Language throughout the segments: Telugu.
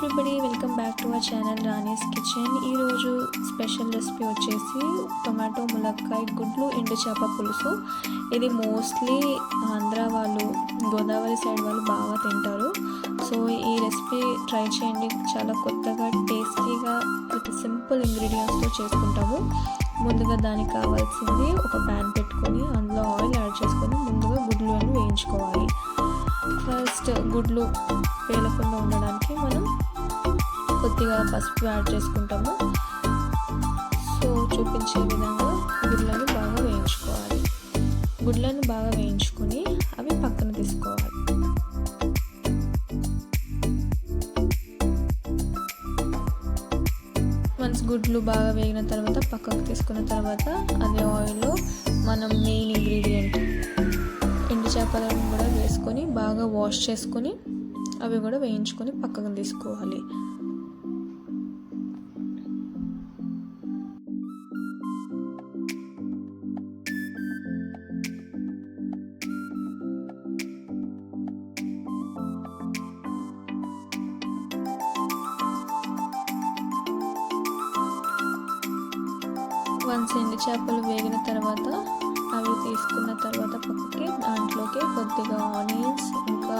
Everybody welcome back to our channel Rani's kitchen ఈరోజు స్పెషల్ రెసిపీ వచ్చేసి టొమాటో ములక్కాయ గుడ్లు ఎండు చేప పులుసు. ఇది మోస్ట్లీ ఆంధ్ర వాళ్ళు గోదావరి సైడ్ వాళ్ళు బాగా తింటారు. సో ఈ రెసిపీ ట్రై చేయండి. చాలా కొత్తగా టేస్టీగా విత్ సింపుల్ ఇంగ్రీడియంట్స్తో చేసుకుంటాము. ముందుగా దానికి కావాల్సింది ఒక ప్యాన్ పెట్టుకొని అందులో ఆయిల్ యాడ్ చేసుకొని ముందుగా గుడ్లు అని వేయించుకోవాలి. నెక్స్ట్ గుడ్లు పేలకుండా ఉండడానికి మనం కొద్దిగా పసుపు యాడ్ చేసుకుంటాము. సో చూపించే విధంగా గుడ్లను బాగా వేయించుకోవాలి. గుడ్లను బాగా వేయించుకొని అవి పక్కన తీసుకోవాలి. వన్స్ గుడ్లు బాగా వేగిన తర్వాత పక్కకు తీసుకున్న తర్వాత అదే ఆయిల్లో మనం మెయిన్ ఇంగ్రీడియంట్ ఎండు చేపలను కూడా వేసుకొని బాగా వాష్ చేసుకొని అవి కూడా వేయించుకొని పక్కకు తీసుకోవాలి. వన్స్ ఎండు చేపలు వేగిన తర్వాత దాంట్లోకి కొద్దిగా ఆనియన్స్ ఇంకా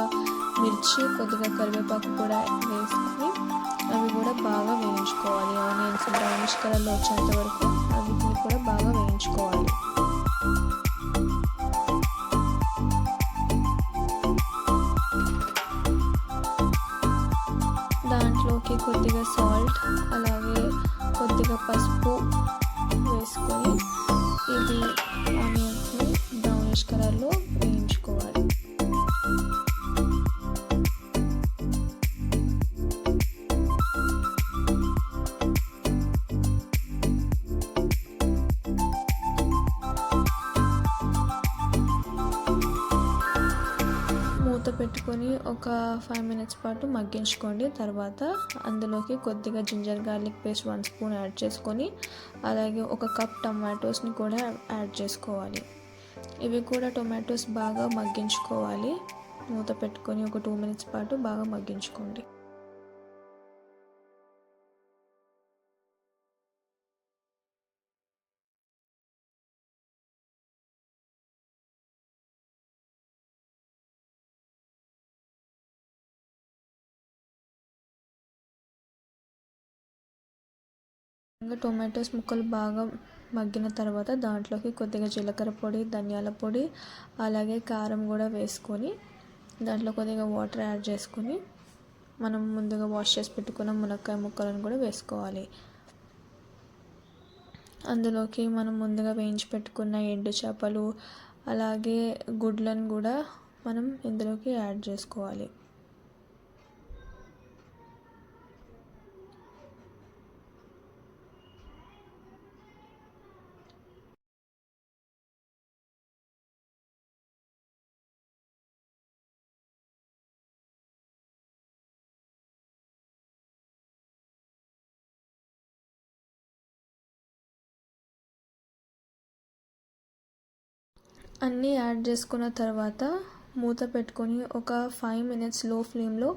మిర్చి కొద్దిగా కరివేపాకు కూడా వేసుకొని అవి కూడా బాగా వేయించుకోవాలి. ఆనియన్స్ బ్రౌనిష్ కలర్లో వచ్చేంత వరకు అవిటిని కూడా బాగా వేయించుకోవాలి. దాంట్లోకి కొద్దిగా సాల్ట్ అలాగే కొద్దిగా పసుపు వేసుకొని ఇది ఆనియన్స్ని బ్రౌనిష్ కలర్లో పెట్టుకొని ఒక ఫైవ్ మినిట్స్ పాటు మగ్గించుకోండి. తర్వాత అందులోకి కొద్దిగా ginger garlic paste one spoon add చేసుకొని అలాగే ఒక కప్ టమాటోస్ని కూడా యాడ్ చేసుకోవాలి. ఇవి కూడా టొమాటోస్ బాగా మగ్గించుకోవాలి. మూత పెట్టుకొని ఒక టూ మినిట్స్ పాటు బాగా మగ్గించుకోండి. టొమాటోస్ ముక్కలు బాగా మగ్గిన తర్వాత దాంట్లోకి కొద్దిగా జీలకర్ర పొడి ధనియాల పొడి అలాగే కారం కూడా వేసుకొని దాంట్లో కొద్దిగా వాటర్ యాడ్ చేసుకొని మనం ముందుగా వాష్ చేసి పెట్టుకున్న మునక్కాయ ముక్కలను కూడా వేసుకోవాలి. అందులోకి మనం ముందుగా వేయించి పెట్టుకున్న ఎండు చేపలు అలాగే గుడ్లను కూడా మనం ఇందులోకి యాడ్ చేసుకోవాలి. అన్నీ యాడ్ చేసుకున్న తర్వాత మూత పెట్టుకొని ఒక ఫైవ్ మినిట్స్లో ఫ్లేమ్లో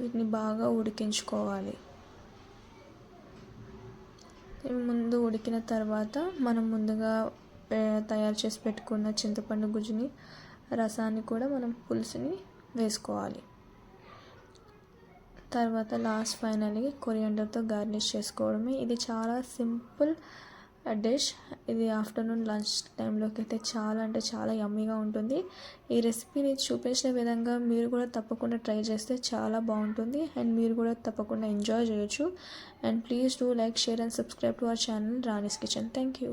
వీటిని బాగా ఉడికించుకోవాలి. ముందు ఉడికిన తర్వాత మనం ముందుగా తయారు చేసి పెట్టుకున్న చింతపండు గుజ్జుని రసాన్ని కూడా మనం పులుసుని వేసుకోవాలి. తర్వాత లాస్ట్ ఫైనల్గా కొరియండర్తో గార్నిష్ చేసుకోవడమే. ఇది చాలా సింపుల్ డిష్ ఇది ఆఫ్టర్నూన్ లంచ్ టైంలోకి అయితే చాలా అంటే చాలా యమ్మీగా ఉంటుంది. ఈ రెసిపీని చూపించిన విధంగా మీరు కూడా తప్పకుండా ట్రై చేస్తే చాలా బాగుంటుంది. అండ్ మీరు కూడా తప్పకుండా ఎంజాయ్ చేయొచ్చు. And please do like share and subscribe to our channel Rani's kitchen. Thank you.